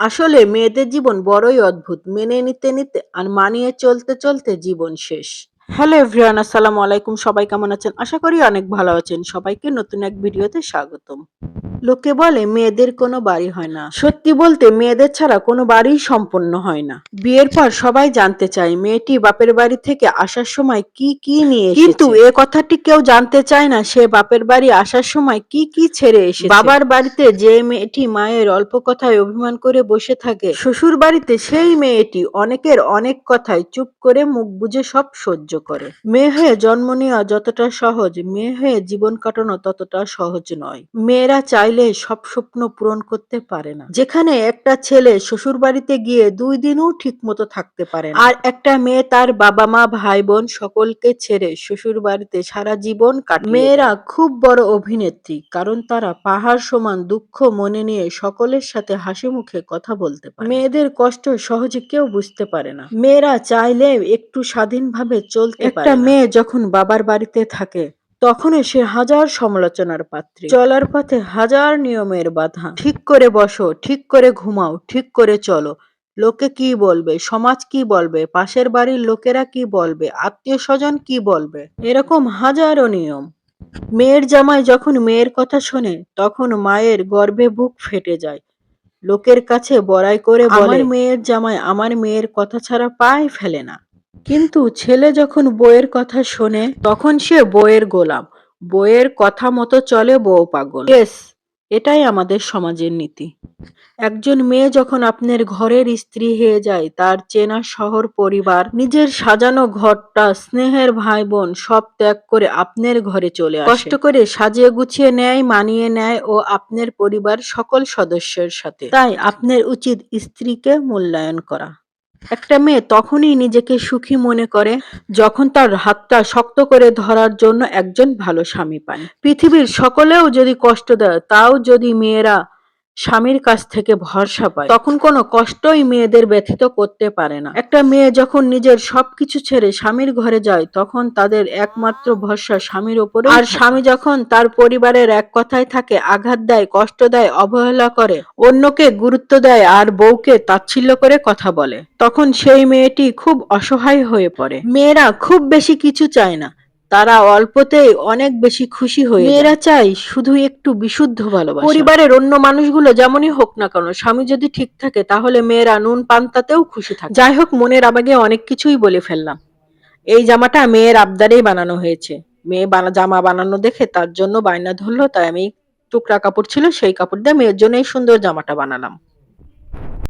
আসলে মেয়েদের জীবন বড়ই অদ্ভুত। মেনে নিতে, নিতে আর মানিয়ে চলতে, চলতে জীবন শেষ। হ্যালো এভরিওয়ান আসসালামু আলাইকুম সবাই কেমন আছেন আশা করি অনেক ভালো আছেন সবাইকে নতুন এক ভিডিওতে স্বাগতম লোকে বলে মেয়েদের কোনো বাড়ি হয় না। সত্যি বলতে মেয়েদের ছাড়া কোনো বাড়ি সম্পন্ন হয় না। বিয়ের পর সবাই জানতে চায় মেয়েটি বাপের বাড়ি থেকে আসার সময় কি কি নিয়ে কিন্তু এ কথাটি কেউ জানতে চায় না সে বাপের বাড়ি আসার সময় কি কি ছেড়ে এসেছে। বাবার বাড়িতে যে মেয়েটি মায়ের অল্প কথায় অভিমান করে বসে থাকে শ্বশুর বাড়িতে সেই মেয়েটি অনেকের অনেক কথায় চুপ করে মুখ বুজে সব সহ্য করে। মেয়ে হয়ে জন্ম নেওয়া যতটা সহজ মেয়ে হয়ে জীবন কাটানো ততটা সহজ নয়। মেয়েরা চাইলে সব স্বপ্ন পূরণ করতে পারে না। যেখানে একটা ছেলে শ্বশুর বাড়িতে গিয়ে দুই দিনও ঠিক মতো থাকতে পারে আর একটা মেয়ে তার বাবা মা ভাই বোন সকলকে ছেড়ে শ্বশুর বাড়িতে সারা জীবন কাটে মেয়েরা খুব বড় অভিনেত্রী কারণ তারা পাহাড় সমান দুঃখ মনে নিয়ে সকলের সাথে হাসি মুখে কথা বলতে পারে। মেয়েদের কষ্ট সহজে কেউ বুঝতে পারে না। মেয়েরা চাইলে একটু স্বাধীনভাবে চলতে একটা মেয়ে যখন বাবার বাড়িতে থাকে তখনই সে হাজার সমালোচনার পাত্রী। চলার পথে হাজার নিয়মের বাধা। ঠিক করে বসো, ঠিক করে ঘুমাও, ঠিক করে চলো। লোকে কি বলবে? সমাজ কি বলবে? পাশের বাড়ির লোকেরা কি বলবে? আত্মীয় স্বজন কি বলবে? এরকম হাজারো নিয়ম। মেয়ের জামাই যখন মেয়ের কথা শোনে, তখন মায়ের গর্ভে বুক ফেটে যায়। লোকের কাছে বড়াই করে বলে মেয়ের জামাই আমার মেয়ের কথা ছাড়া পায় ফেলে না। কিন্তু ছেলে যখন বইয়ের কথা শোনে, তখন সে বইয়ের গোলাম। বইয়ের কথা মতো চলে বউ পাগল। এটাই আমাদের সমাজের নীতি। একজন মেয়ে যখন আপনার ঘরের স্ত্রী হয়ে যায়, তার চেনা শহর পরিবার, নিজের সাজানো ঘরটা, স্নেহের ভাই বোন সব ত্যাগ করে আপনার ঘরে চলে আসে। কষ্ট করে সাজিয়ে গুছিয়ে নেয়, মানিয়ে নেয় ও আপনার পরিবার সকল সদস্যের সাথে। তাই আপনার উচিত স্ত্রীকে মূল্যায়ন করা। একটা মেয়ে তখনই নিজেকে সুখী মনে করে যখন তার হাতটা শক্ত করে ধরার জন্য একজন ভালো স্বামী পায়। পৃথিবীর সকলেও যদি কষ্ট দেয়, তাও যদি মেয়েরা স্বামীর কাছ থেকে ভরসা পায়। তখন কোনো কষ্টই মেয়েদের ব্যথিত করতে পারে না। একটা মেয়ে যখন নিজের সবকিছু ছেড়ে স্বামীর ঘরে যায় তখন তাদের একমাত্র ভরসা স্বামীর ওপরে আর স্বামী যখন তার পরিবারের এক কথায় থাকে আঘাত দেয় কষ্ট দেয় অবহেলা করে অন্যকে গুরুত্ব দেয় আর বউকে তাচ্ছিল্য করে কথা বলে তখন সেই মেয়েটি খুব অসহায় হয়ে পড়ে। মেয়েরা খুব বেশি কিছু চায় না। তারা অল্পতেই অনেক বেশি খুশি হয়ে মেয়েরা চাই শুধু একটু বিশুদ্ধ ভালোবাসা। পরিবারের অন্য মানুষগুলো যেমনই হোক না কেন স্বামী যদি ঠিক থাকে তাহলে মেয়েরা নুন পান্তাতেও খুশি থাকে। যাই হোক মনের আবেগে অনেক কিছুই বলে ফেললাম। এই জামাটা মেয়ের আবদারেই বানানো হয়েছে। মেয়ে জামা বানানো দেখে তার জন্য বায়না ধরলো তাই আমি টুকরা কাপড় ছিল সেই কাপড় দিয়ে মেয়ের জন্য এই সুন্দর জামাটা বানালাম।